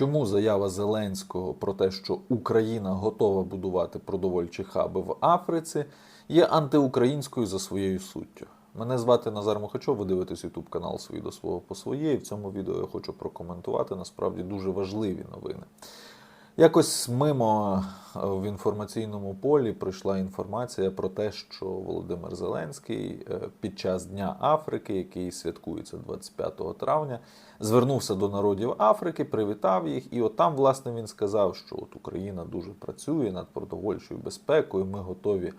Чому заява Зеленського про те, що Україна готова будувати продовольчі хаби в Африці, є антиукраїнською за своєю суттю? Мене звати Назар Мухачов, ви дивитесь YouTube канал «Свій до свого по своє. І в цьому відео я хочу прокоментувати насправді дуже важливі новини. Якось мимо е, в інформаційному полі прийшла інформація про те, що Володимир Зеленський е, під час Дня Африки, який святкується 25 травня, звернувся до народів Африки, привітав їх, і от там, власне, він сказав, що от Україна дуже працює над продовольчою безпекою. Ми готові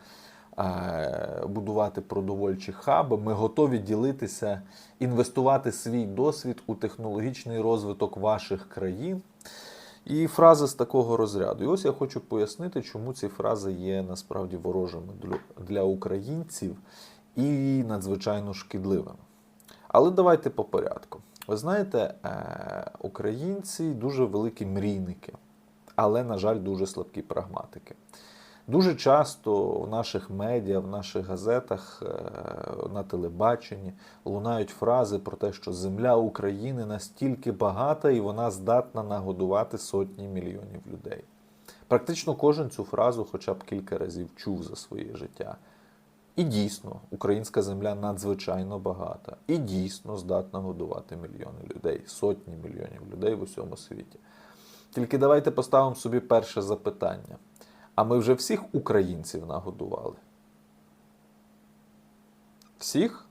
е, будувати продовольчі хаби. Ми готові ділитися, інвестувати свій досвід у технологічний розвиток ваших країн. І фрази з такого розряду. І ось я хочу пояснити, чому ці фрази є насправді ворожими для- українців і надзвичайно шкідливими. Але давайте по порядку. Ви знаєте, е, українці дуже великі мрійники, але, на жаль, дуже слабкі прагматики. Дуже часто в наших медіа, в наших газетах, е, на телебаченні лунають фрази про те, що земля України настільки багата і вона здатна нагодувати сотні мільйонів людей. Практично кожен цю фразу хоча б кілька разів чув за своє життя. І дійсно, українська земля надзвичайно багата, і дійсно здатна годувати мільйони людей, сотні мільйонів людей в усьому світі. Тільки давайте поставимо собі перше запитання. А ми вже всіх українців нагодували? Всіх?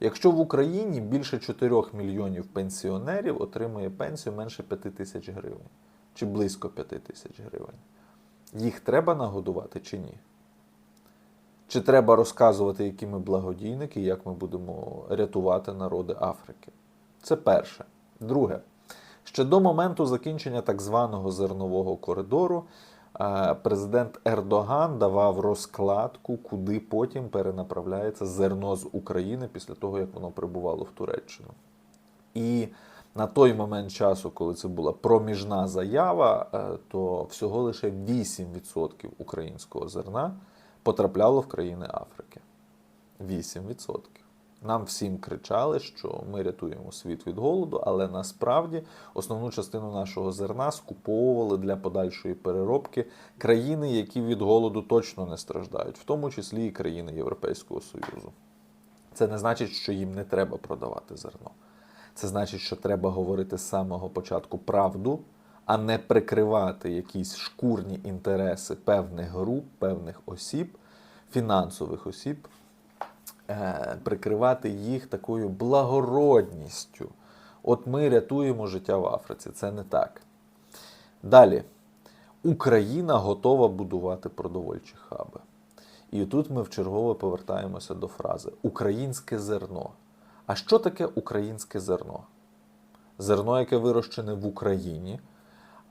Якщо в Україні більше 4 мільйонів пенсіонерів отримує пенсію менше 5 тисяч гривень, чи близько 5 тисяч гривень, їх треба нагодувати чи ні? Чи треба розказувати, які ми благодійники, як ми будемо рятувати народи Африки? Це перше. Друге, ще до моменту закінчення так званого зернового коридору президент Ердоган давав розкладку, куди потім перенаправляється зерно з України після того, як воно прибувало в Туреччину. І на той момент часу, коли це була проміжна заява, е, то всього лише 8% українського зерна потрапляло в країни Африки. 8%. Нам всім кричали, що ми рятуємо світ від голоду, але насправді основну частину нашого зерна скуповували для подальшої переробки країни, які від голоду точно не страждають, в тому числі і країни Європейського Союзу. Це не значить, що їм не треба продавати зерно. Це значить, що треба говорити з самого початку правду, а не прикривати якісь шкурні інтереси певних груп, певних осіб, фінансових осіб, прикривати їх такою благородністю. От ми рятуємо життя в Африці. Це не так. Далі. Україна готова будувати продовольчі хаби. І тут ми вчергове повертаємося до фрази Українське зерно. А що таке українське зерно? Зерно, яке вирощене в Україні,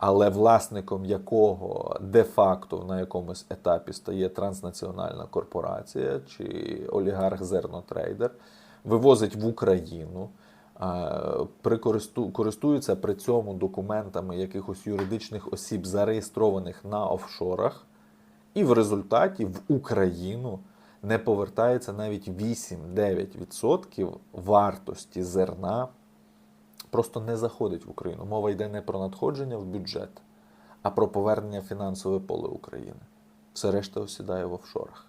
але власником якого де-факто на якомусь етапі стає транснаціональна корпорація чи олігарх зернотрейдер, вивозить в Україну, користується при цьому документами якихось юридичних осіб, зареєстрованих на офшорах, і в результаті в Україну не повертається навіть 8-9% вартості зерна просто не заходить в Україну. Мова йде не про надходження в бюджет, а про повернення фінансове поле України. Все решта осідає в офшорах.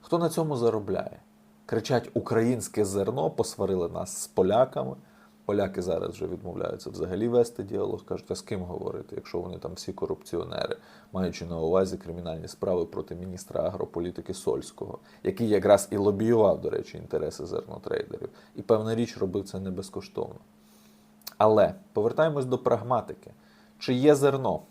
Хто на цьому заробляє? Кричать українське зерно, посварили нас з поляками. Поляки зараз вже відмовляються взагалі вести діалог. Кажуть, а з ким говорити, якщо вони там всі корупціонери, маючи на увазі кримінальні справи проти міністра агрополітики Сольського, який якраз і лобіював, до речі, інтереси зернотрейдерів. І певна річ робив це не безкоштовно. Але повертаємось до прагматики. Чи є зерно?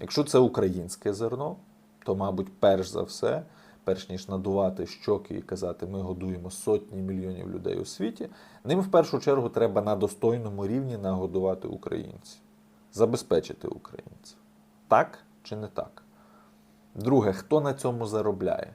Якщо це українське зерно, то, мабуть, перш за все, перш ніж надувати щоки і казати, ми годуємо сотні мільйонів людей у світі, ним в першу чергу треба на достойному рівні нагодувати українців, забезпечити українців. Так чи не так? Друге, хто на цьому заробляє?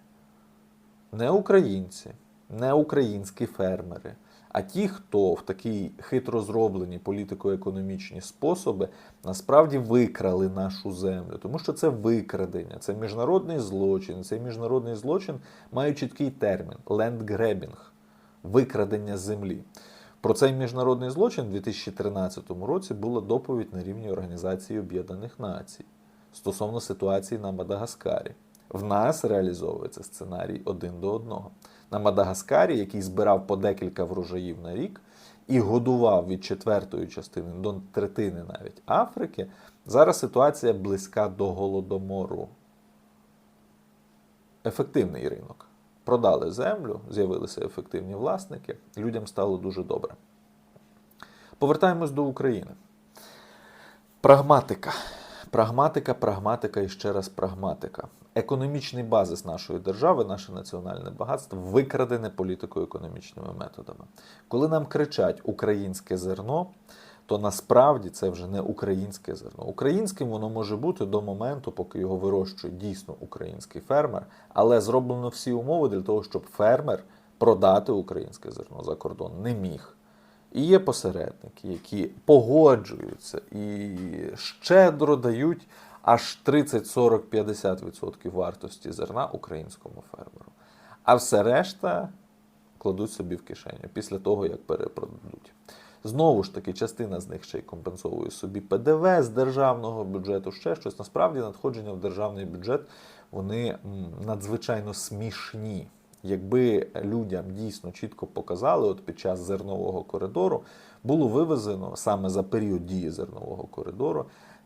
Не українці, не українські фермери, а ті, хто в такі хитро зроблені політико-економічні способи насправді викрали нашу землю, тому що це викрадення, це міжнародний злочин. Цей міжнародний злочин має чіткий термін лендгребінг викрадення землі. Про цей міжнародний злочин у 2013 році була доповідь на рівні Організації Об'єднаних Націй стосовно ситуації на Мадагаскарі. В нас реалізовується сценарій один до одного. На Мадагаскарі, який збирав по декілька врожаїв на рік і годував від четвертої частини до третини навіть Африки, зараз ситуація близька до голодомору. Ефективний ринок. Продали землю, з'явилися ефективні власники, людям стало дуже добре. Повертаємось до України. Прагматика. Прагматика, прагматика і ще раз прагматика. Економічний базис нашої держави, наше національне багатство викрадене політико-економічними методами. Коли нам кричать українське зерно, то насправді це вже не українське зерно. Українським воно може бути до моменту, поки його вирощує дійсно український фермер, але зроблено всі умови для того, щоб фермер продати українське зерно за кордон не міг. І є посередники, які погоджуються і щедро дають аж 30, 40, 50% вартості зерна українському фермеру. А все решта кладуть собі в кишеню після того, як перепродадуть. Знову ж таки, частина з них ще й компенсовує собі ПДВ з державного бюджету, ще щось. Насправді надходження в державний бюджет вони надзвичайно смішні. Якби людям дійсно чітко показали, от під час зернового коридору було вивезено саме за період дії зернового коридору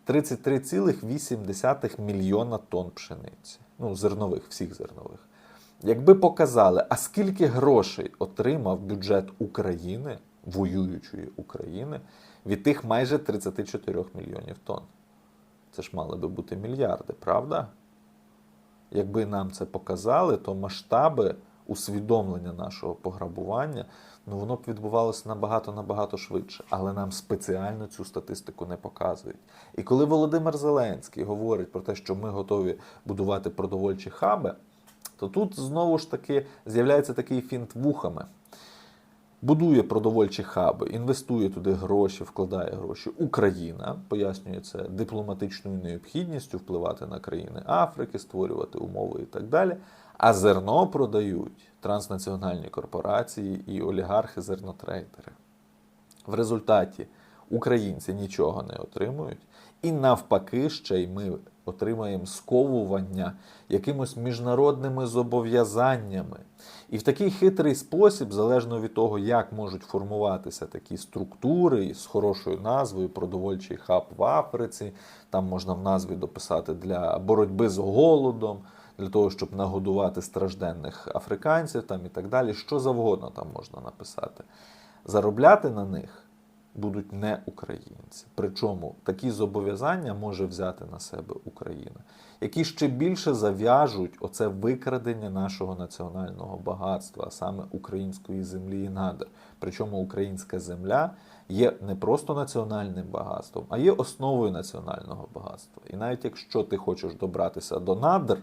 33,8 мільйона тонн пшениці. Ну, зернових, всіх зернових. Якби показали, а скільки грошей отримав бюджет України, воюючої України, від тих майже 34 мільйонів тонн. Це ж мали би бути мільярди, правда? Якби нам це показали, то масштаби усвідомлення нашого пограбування, ну воно б відбувалося набагато набагато швидше. Але нам спеціально цю статистику не показують. І коли Володимир Зеленський говорить про те, що ми готові будувати продовольчі хаби, то тут знову ж таки з'являється такий фінт вухами. Будує продовольчі хаби, інвестує туди гроші, вкладає гроші. Україна пояснює це дипломатичною необхідністю впливати на країни Африки, створювати умови і так далі. А зерно продають транснаціональні корпорації і олігархи-зернотрейдери. В результаті українці нічого не отримують, і навпаки, ще й ми отримаємо сковування якимось міжнародними зобов'язаннями. І в такий хитрий спосіб, залежно від того, як можуть формуватися такі структури з хорошою назвою продовольчий хаб в Африці, там можна в назві дописати для боротьби з голодом, для того, щоб нагодувати стражденних африканців там і так далі, що завгодно там можна написати. Заробляти на них будуть не українці. Причому такі зобов'язання може взяти на себе Україна, які ще більше зав'яжуть оце викрадення нашого національного багатства, а саме української землі і надр. Причому українська земля є не просто національним багатством, а є основою національного багатства. І навіть якщо ти хочеш добратися до надр,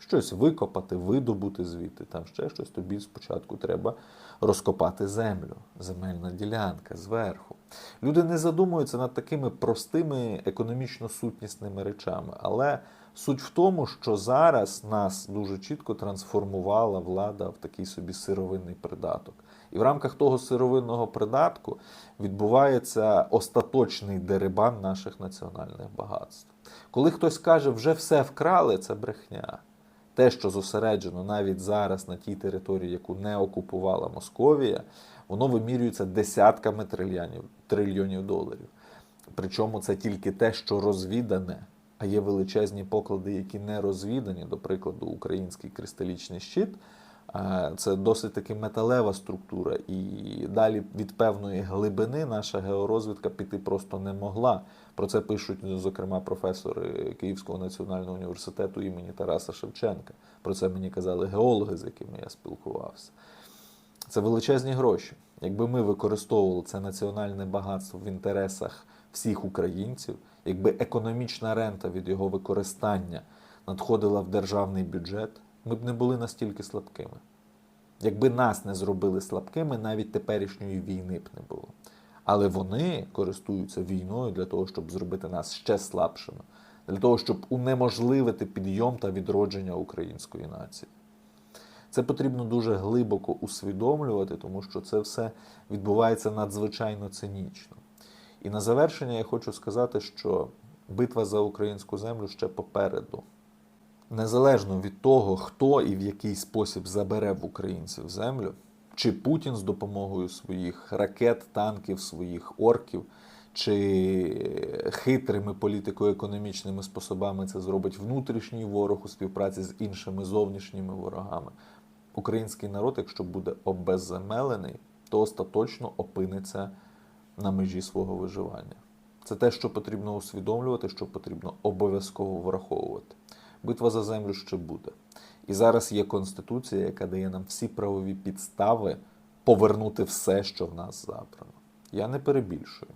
щось викопати, видобути звідти, там ще щось, тобі спочатку треба розкопати землю, земельна ділянка зверху. Люди не задумуються над такими простими економічно-сутнісними речами, але суть в тому, що зараз нас дуже чітко трансформувала влада в такий собі сировинний придаток. І в рамках того сировинного придатку відбувається остаточний дерибан наших національних багатств. Коли хтось каже, вже все вкрали, це брехня. Те, що зосереджено навіть зараз на тій території, яку не окупувала Московія, воно вимірюється десятками трильйонів, трильйонів доларів. Причому це тільки те, що розвідане, а є величезні поклади, які не розвідані, до прикладу, український кристалічний щит. Е, Це досить таки металева структура, і далі від певної глибини наша георозвідка піти просто не могла. Про це пишуть, зокрема, професори Київського національного університету імені Тараса Шевченка. Про це мені казали геологи, з якими я спілкувався. Це величезні гроші. Якби ми використовували це національне багатство в інтересах всіх українців, якби економічна рента від його використання надходила в державний бюджет, ми б не були настільки слабкими. Якби нас не зробили слабкими, навіть теперішньої війни б не було. Але вони користуються війною для того, щоб зробити нас ще слабшими, для того, щоб унеможливити підйом та відродження української нації. Це потрібно дуже глибоко усвідомлювати, тому що це все відбувається надзвичайно цинічно. І на завершення я хочу сказати, що битва за українську землю ще попереду. Незалежно від того, хто і в який спосіб забере в українців землю, чи Путін з допомогою своїх ракет, танків, своїх орків, чи хитрими політико-економічними способами це зробить внутрішній ворог у співпраці з іншими зовнішніми ворогами. Український народ, якщо буде обезземелений, то остаточно опиниться на межі свого виживання. Це те, що потрібно усвідомлювати, що потрібно обов'язково враховувати. Битва за землю ще буде. І зараз є конституція, яка дає нам всі правові підстави повернути все, що в нас забрано. Я не перебільшую.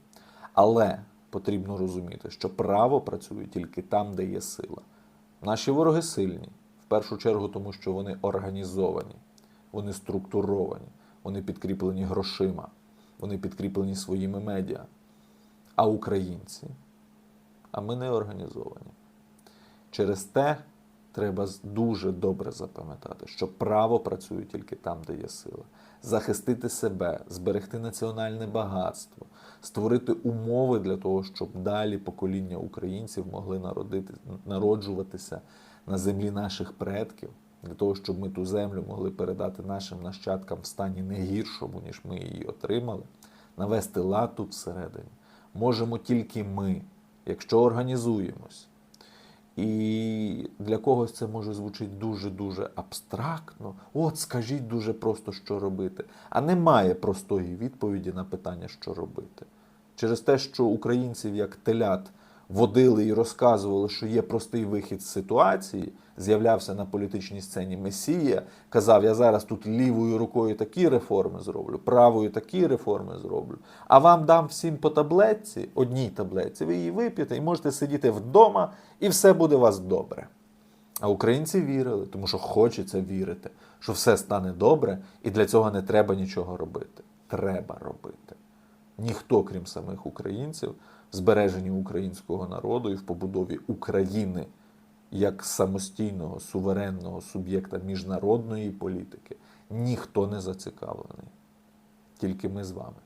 Але потрібно розуміти, що право працює тільки там, де є сила. Наші вороги сильні, в першу чергу, тому що вони організовані, вони структуровані, вони підкріплені грошима, вони підкріплені своїми медіа. А українці, а ми не організовані. Через те треба дуже добре запам'ятати, що право працює тільки там, де є сила. Захистити себе, зберегти національне багатство, створити умови для того, щоб далі покоління українців могли народити, народжуватися на землі наших предків, для того, щоб ми ту землю могли передати нашим нащадкам в стані не гіршому, ніж ми її отримали, навести лад тут всередині. Можемо тільки ми, якщо організуємось. І для когось це може звучити дуже-дуже абстрактно. От скажіть дуже просто, що робити. А немає простої відповіді на питання, що робити. Через те, що українців як телят водили і розказували, що є простий вихід з ситуації, з'являвся на політичній сцені Месія, казав, я зараз тут лівою рукою такі реформи зроблю, правою такі реформи зроблю. А вам дам всім по таблетці, одній таблетці, ви її вип'єте і можете сидіти вдома, і все буде у вас добре. А українці вірили, тому що хочеться вірити, що все стане добре, і для цього не треба нічого робити. Треба робити. Ніхто, крім самих українців, в українського народу і в побудові України як самостійного суверенного суб'єкта міжнародної політики, ніхто не зацікавлений. Тільки ми з вами.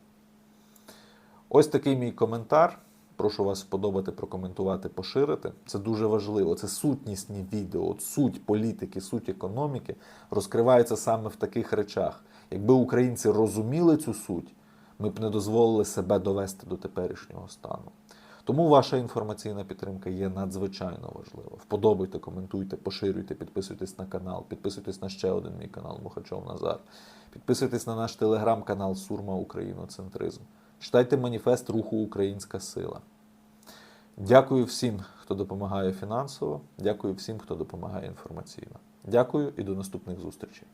Ось такий мій коментар. Прошу вас вподобати, прокоментувати, поширити. Це дуже важливо. Це сутнісні відео. От суть політики, суть економіки розкривається саме в таких речах. Якби українці розуміли цю суть, ми б не дозволили себе довести до теперішнього стану. Тому ваша інформаційна підтримка є надзвичайно важлива. Вподобайте, коментуйте, поширюйте, підписуйтесь на канал, підписуйтесь на ще один мій канал Мухачов Назар. Підписуйтесь на наш телеграм-канал Сурма Україноцентризм. Читайте маніфест руху Українська сила. Дякую всім, хто допомагає фінансово. Дякую всім, хто допомагає інформаційно. Дякую і до наступних зустрічей.